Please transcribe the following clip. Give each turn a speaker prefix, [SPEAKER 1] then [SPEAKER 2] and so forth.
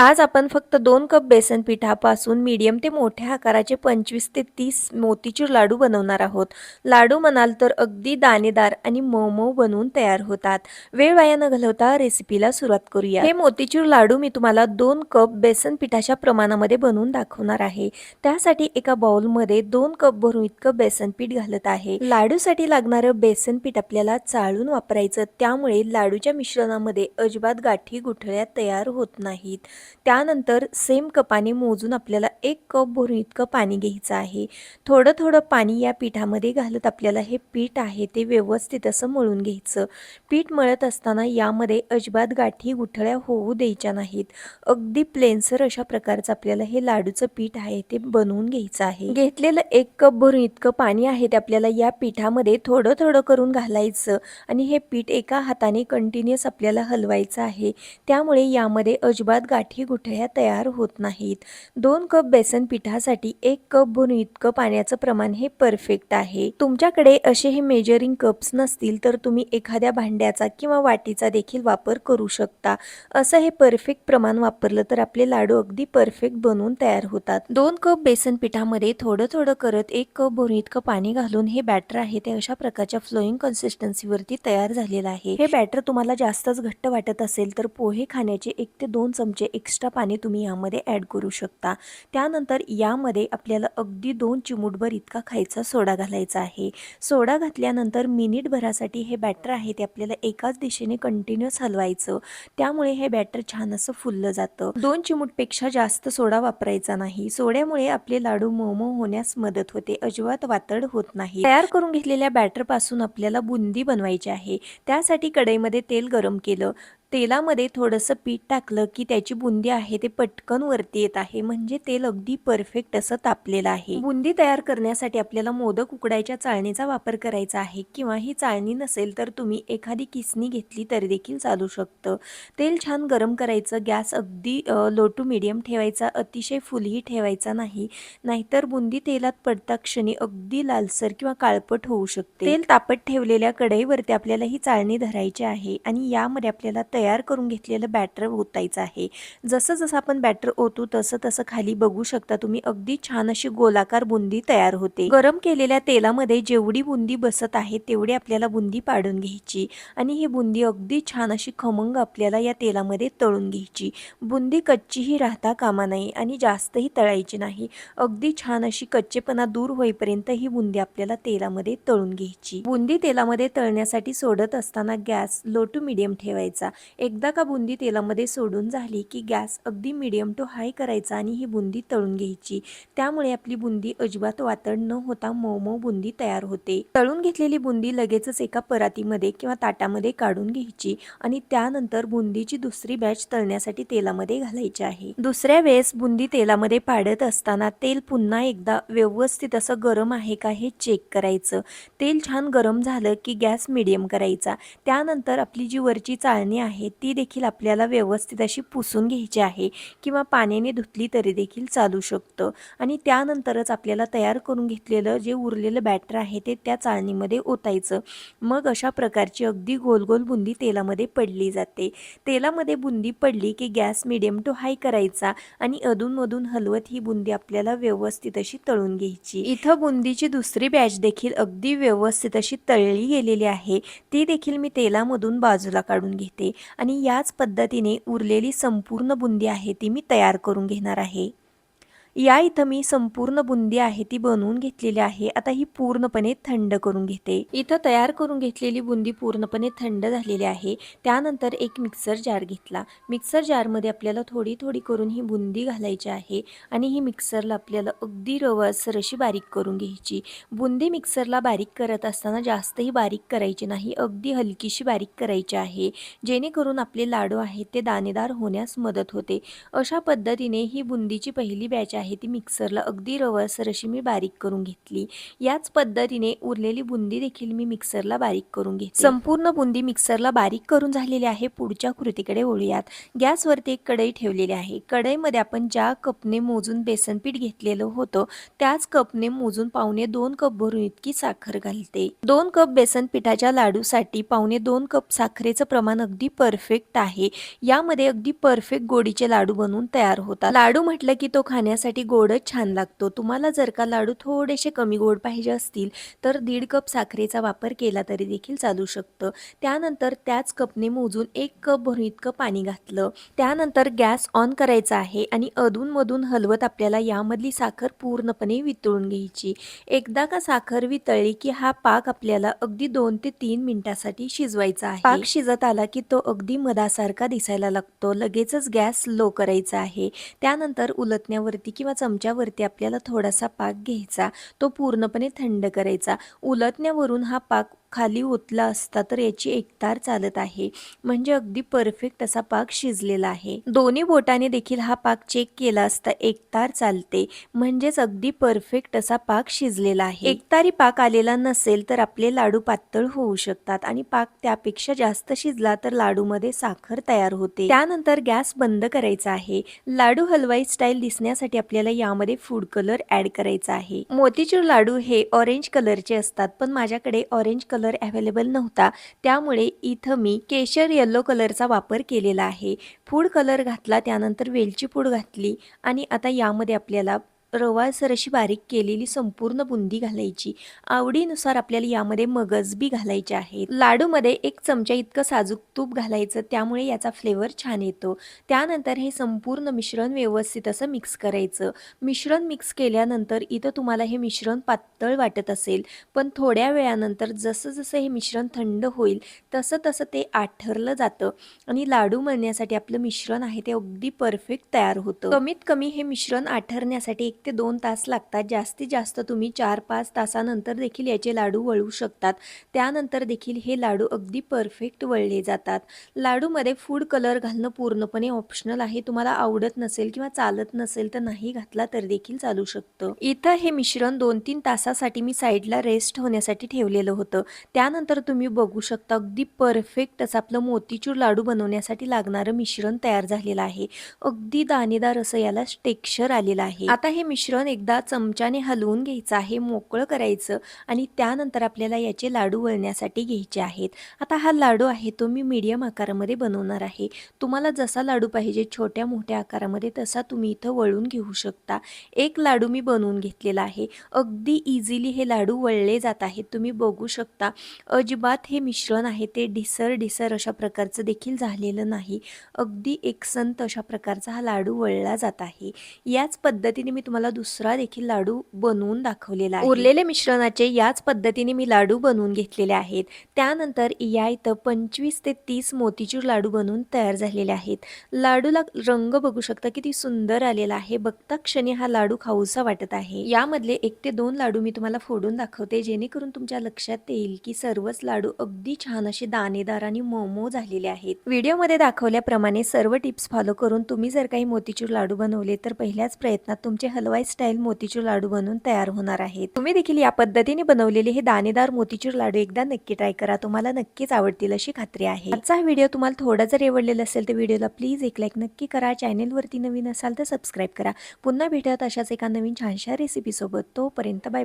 [SPEAKER 1] आज आपण फक्त दोन कप बेसन पिठापासून मीडियम ते मोठ्या आकाराचे पंचवीस ते तीस मोतीचूर लाडू बनवणार आहोत. लाडू म्हणाल तर अगदी दाणेदार आणि मऊ मऊ बनवून तयार होतात. वेळ वाया न घालवता रेसिपीला सुरुवात करूया. हे मोतीचूर लाडू मी तुम्हाला दोन कप बेसन पिठाच्या प्रमाणामध्ये बनवून दाखवणार आहे. त्यासाठी एका बाउलमध्ये दोन कप भरून इतकं बेसन पीठ घालत आहे. लाडूसाठी लागणारं बेसन पीठ आपल्याला चाळून वापरायचं. त्यामुळे लाडूच्या मिश्रणामध्ये अजिबात गाठी गुठळ्या तयार होत नाहीत. त्यानंतर सेम कपाने मोजून आपल्याला एक कप भरून इतकं पाणी घ्यायचं आहे. थोडं थोडं पाणी या पिठामध्ये घालत आपल्याला हे पीठ आहे ते व्यवस्थित असं मळून घ्यायचं. पीठ मळत असताना यामध्ये अजिबात गाठी गुठळ्या होऊ द्यायच्या नाहीत. अगदी प्लेनसर अशा प्रकारचं आपल्याला हे लाडूचं पीठ आहे ते बनवून घ्यायचं आहे. घेतलेलं एक कप भरून इतकं पाणी आहे ते आपल्याला या पिठामध्ये थोडं थोडं करून घालायचं आणि हे पीठ एका हाताने कंटिन्युअस आपल्याला हलवायचं आहे. त्यामुळे यामध्ये अजिबात गाठी गुठळ्या तयार होत नाहीत. दोन कप बेसन पिठासाठी एक कप भरून इतकं पाण्याचं प्रमाण हे परफेक्ट आहे. तुमच्याकडे असे हे मेजरिंग कप्स नसतील तर तुम्ही एखाद्या भांड्याचा किंवा वाटीचा देखील वापर करू शकता. असं हे परफेक्ट प्रमाण वापरलं तर आपले लाडू अगदी परफेक्ट बनवून तयार होतात. दोन कप बेसन पिठामध्ये थोडं थोडं करत एक कप भरून इतकं पाणी घालून हे बॅटर आहे ते अशा प्रकारच्या फ्लोईंग कन्सिस्टन्सीवरती तयार झालेलं आहे. हे बॅटर तुम्हाला जास्तच घट्ट वाटत असेल तर पोहे खाण्याचे एक ते दोन चमचे एक एक्स्ट्रा पाणी तुम्ही यामध्ये ॲड करू शकता. त्यानंतर यामध्ये आपल्याला अगदी दोन चिमूटभर इतका खायचा सोडा घालायचा आहे. सोडा घातल्यानंतर मिनिटभरासाठी हे बॅटर आहे ते आपल्याला एकाच दिशेने कंटिन्युअस हलवायचं. त्यामुळे हे बॅटर छान असं फुललं जातं. दोन चिमूटपेक्षा जास्त सोडा वापरायचा नाही. सोड्यामुळे आपले लाडू मोमो होण्यास मदत होते. अजिबात वातड होत नाही. तयार करून घेतलेल्या बॅटरपासून आपल्याला बुंदी बनवायची आहे. त्यासाठी कढईमध्ये तेल गरम केलं. तेलामध्ये थोडंसं पीठ टाकलं की त्याची बुंदी आहे ते पटकन वरती येत आहे. म्हणजे तेल अगदी परफेक्ट असं तापलेलं आहे. बुंदी तयार करण्यासाठी आपल्याला मोदक उकडायच्या चाळणीचा वापर करायचा आहे. किंवा ही चाळणी नसेल तर तुम्ही एखादी किसणी घेतली तरी देखील चालू शकतं. तेल छान गरम करायचं. गॅस अगदी लो टू मिडियम ठेवायचा. अतिशय फुलही ठेवायचा नाही. नाहीतर बुंदी तेलात पडता क्षणी अगदी लालसर किंवा काळपट होऊ शकते. तेल तापत ठेवलेल्या कढईवरती आपल्याला ही चाळणी धरायची आहे. आणि यामध्ये आपल्याला तयार करून घेतलेलं बॅटर ओतायचं आहे. जसं जसं आपण बॅटर ओतू तसं तसं खाली बघू शकता तुम्ही अगदी छान अशी गोलाकार बुंदी तयार होते. गरम केलेल्या तेलामध्ये जेवढी बुंदी बसत आहे तेवढी आपल्याला बुंदी पाडून घ्यायची आणि ही बुंदी अगदी छान अशी खमंग आपल्याला या तेलामध्ये तळून घ्यायची. बुंदी कच्चीही राहता कामा नाही आणि जास्तही तळायची नाही. अगदी छान अशी कच्चेपणा दूर होईपर्यंत ही बुंदी आपल्याला तेलामध्ये तळून घ्यायची. बुंदी तेलामध्ये तळण्यासाठी सोडत असताना गॅस लो टू मिडियम ठेवायचा. एकदा का बुंदी तेलामध्ये सोडून झाली की गॅस अगदी मिडियम टू हाय करायचा आणि ही बुंदी तळून घ्यायची. त्यामुळे आपली बुंदी अजिबात वातड न होता मऊ मऊ बुंदी तयार होते. तळून घेतलेली बुंदी लगेचच एका परातीमध्ये किंवा ताटामध्ये काढून घ्यायची आणि त्यानंतर बुंदीची दुसरी बॅच तळण्यासाठी तेलामध्ये घालायची आहे. दुसऱ्या वेळेस बुंदी तेलामध्ये पाडत असताना तेल पुन्हा एकदा व्यवस्थित असं गरम आहे का हे चेक करायचं. तेल छान गरम झालं की गॅस मिडियम करायचा. त्यानंतर आपली जी वरची चाळणी आहे आहे ती देखील आपल्याला व्यवस्थित अशी पुसून घ्यायची आहे किंवा पाण्याने धुतली तरी देखील चालू शकतं. आणि त्यानंतरच आपल्याला तयार करून घेतलेलं जे उरलेलं बॅटर आहे ते त्या चाळणीमध्ये ओतायचं. मग अशा प्रकारची अगदी गोल गोल बुंदी तेलामध्ये पडली जाते. तेलामध्ये बुंदी पडली की गॅस मिडियम टू हाय करायचा आणि अधूनमधून हलवत ही बुंदी आपल्याला व्यवस्थित अशी तळून घ्यायची. इथं बुंदीची दुसरी बॅच देखील अगदी व्यवस्थित अशी तळली गेलेली आहे. ती देखील मी तेलामधून बाजूला काढून घेते. आणि याच पद्धतीने उरलेली संपूर्ण बुंदी आहे ती मी तयार करून घेणार आहे. या इथं मी संपूर्ण बुंदी आहे ती बनवून घेतलेली आहे. आता ही पूर्णपणे थंड करून घेते. इथं तयार करून घेतलेली बुंदी पूर्णपणे थंड झालेली आहे. त्यानंतर एक मिक्सर जार घेतला. मिक्सर जारमध्ये आपल्याला थोडी थोडी करून ही बुंदी घालायची आहे आणि ही मिक्सरला आपल्याला अगदी रवसर अशी बारीक करून घ्यायची. बुंदी मिक्सरला बारीक करत असताना जास्तही बारीक करायची नाही अगदी हलकीशी बारीक करायची आहे. जेणेकरून आपले लाडू आहेत ते दाणेदार होण्यास मदत होते. अशा पद्धतीने ही बुंदीची पहिली बॅच आहे. आहे ती मिक्सरला अगदी रवळसर अशी मी बारीक करून घेतली. याच पद्धतीने उरलेली बुंदी देखील मी मिक्सरला बारीक करून घेतली संपूर्ण बुंदी मिक्सरला बारीक करून झालेली आहे. पुढच्या कृतीकडे वळूयात. गॅसवरती एक कढई ठेवलेली आहे. कढईमध्ये आपण ज्या कपने मोजून बेसन पीठ घेतलेलं होतं त्याच कपने मोजून पावणे दोन कप भरून इतकी साखर घालते. दोन कप बेसन पिठाच्या लाडूसाठी पावणे दोन कप साखरेचं प्रमाण अगदी परफेक्ट आहे. यामध्ये अगदी परफेक्ट गोडीचे लाडू बनवून तयार होतात. लाडू म्हटलं की तो खाण्यासाठी गोडच छान लागतो. तुम्हाला जर का लाडू थोडेसे कमी गोड पाहिजे असतील तर दीड कप साखरेचा वापर केला तरी देखील चालू शकतं. त्यानंतर त्याच कपने मोजून एक कप भरून इतकं पाणी घातलं. त्यानंतर गॅस ऑन करायचा आहे आणि अधूनमधून हलवत आपल्याला यामधली साखर पूर्णपणे वितळून घ्यायची. एकदा का साखर वितळली की हा पाक आपल्याला अगदी दोन ते तीन मिनिटासाठी शिजवायचा आहे. पाक शिजत आला की तो अगदी मधासारखा दिसायला लागतो. लगेचच गॅस लो करायचा आहे. त्यानंतर उलटण्यावरती किंवा चमच्यावरती आपल्याला थोडासा पाक घ्यायचा तो पूर्णपणे थंड करायचा. उलटण्यावरून हा पाक खाली ओतला असता तर याची एकतार चालत आहे. म्हणजे अगदी परफेक्ट असा पाक शिजलेला आहे. दोन्ही बोटाने देखील हा पाक चेक केला असता एकतार चालते. म्हणजेच अगदी परफेक्ट असा पाक शिजलेला आहे. एकतारी पाक आलेला नसेल तर आपले लाडू पातळ होऊ शकतात आणि पाक त्यापेक्षा जास्त शिजला तर लाडूमध्ये साखर तयार होते. त्यानंतर गॅस बंद करायचा आहे. लाडू हलवाई स्टाईल दिसण्यासाठी आपल्याला यामध्ये फूड कलर ऍड करायचा आहे. मोतीचूर लाडू हे ऑरेंज कलरचे असतात पण माझ्याकडे ऑरेंज कलर कलर अवेलेबल नव्हता. त्यामुळे इथं मी केशर येल्लो कलरचा वापर केलेला आहे. फूड कलर घातला त्यानंतर वेलची पूड घातली आणि आता यामध्ये आपल्याला रवासर अशी बारीक केलेली संपूर्ण बुंदी घालायची. आवडीनुसार आपल्याला यामध्ये मगज बी घालायचे आहेत. लाडूमध्ये एक चमचा इतकं साजूक तूप घालायचं त्यामुळे याचा फ्लेवर छान येतो. त्यानंतर हे संपूर्ण मिश्रण व्यवस्थित असं मिक्स करायचं. मिश्रण मिक्स केल्यानंतर इथं तुम्हाला हे मिश्रण पातळ वाटत असेल पण थोड्या वेळानंतर जसं जसं हे मिश्रण थंड होईल तसं तसं ते आठरलं जातं आणि लाडू मळण्यासाठी आपलं मिश्रण आहे ते अगदी परफेक्ट तयार होतं. कमीत कमी हे मिश्रण आठरण्यासाठी एक ते दोन तास लागतात. जास्तीत जास्त तुम्ही चार पाच तासानंतर देखील याचे लाडू वळू शकतात. त्यानंतर देखील हे लाडू अगदी परफेक्ट वळले जातात. लाडूमध्ये फूड कलर घालणं पूर्णपणे ऑप्शनल आहे. तुम्हाला आवडत नसेल किंवा चालत नसेल तर नाही घातला तर देखील चालू शकतं. इथं हे मिश्रण दोन तीन तासासाठी मी साईडला रेस्ट होण्यासाठी ठेवलेलं होतं. त्यानंतर तुम्ही बघू शकता अगदी परफेक्ट असं आपलं मोतीचूर लाडू बनवण्यासाठी लागणारं मिश्रण तयार झालेलं आहे. अगदी दाणेदार असं याला टेक्स्चर आलेलं आहे. आता हे मिश्रण एकदा चमच्याने हलवून घ्यायचं आहे मोकळं करायचं आणि त्यानंतर आपल्याला याचे लाडू वळण्यासाठी घ्यायचे आहेत. आता हा लाडू आहे तो मी मीडियम आकारामध्ये बनवणार आहे. तुम्हाला जसा लाडू पाहिजे छोट्या मोठ्या आकारामध्ये तसा तुम्ही इथं वळून घेऊ शकता. एक लाडू मी बनवून घेतलेला आहे. अगदी इझिली हे लाडू वळले जात आहेत. तुम्ही बघू शकता अजिबात हे मिश्रण आहे ते ढिसर ढिसर अशा प्रकारचं देखील झालेलं नाही. अगदी एकसंत अशा प्रकारचा हा लाडू वळला जात आहे. याच पद्धतीने मी तुम्हाला दुसरा देखील लाडू बनवून दाखवलेला आहे. उरलेले मिश्रणाचे याच पद्धतीने मी लाडू बनवून घेतलेले आहेत. त्यानंतर या इथं पंचवीस ते तीस मोतीचूर लाडू बनवून तयार झालेले आहेत. लाडूला रंग बघू शकता किती सुंदर आलेला आहे. बघता क्षणी हा लाडू खाऊसा वाटत आहे. यामधले एक ते दोन लाडू मी तुम्हाला फोडून दाखवते. जेणेकरून तुमच्या लक्षात येईल की सर्वच लाडू अगदी छान असे दाणेदार आणि मोमो झालेले आहेत. व्हिडिओमध्ये दाखवल्याप्रमाणे सर्व टिप्स फॉलो करून तुम्ही जर काही मोतीचूर लाडू बनवले तर पहिल्याच प्रयत्नात तुमचे हलवाई स्टाईल मोतीचूर लाडू बनवून तयार होणार आहेत तुम्ही देखील या पद्धतीने बनवलेले हे दाणेदार मोतीचूर लाडू एकदा नक्की ट्राय करा. तुम्हाला नक्कीच आवडतील अशी खात्री आहे. आजचा हा व्हिडिओ तुम्हाला थोडा जर आवडलेला असेल तर व्हिडिओला प्लीज एक लाईक नक्की करा. चॅनेलवरती नवीन असाल तर सबस्क्राईब करा. पुन्हा भेटत अशाच एका नवीन छानशा रेसिपीसोबत तोपर्यंत बाय.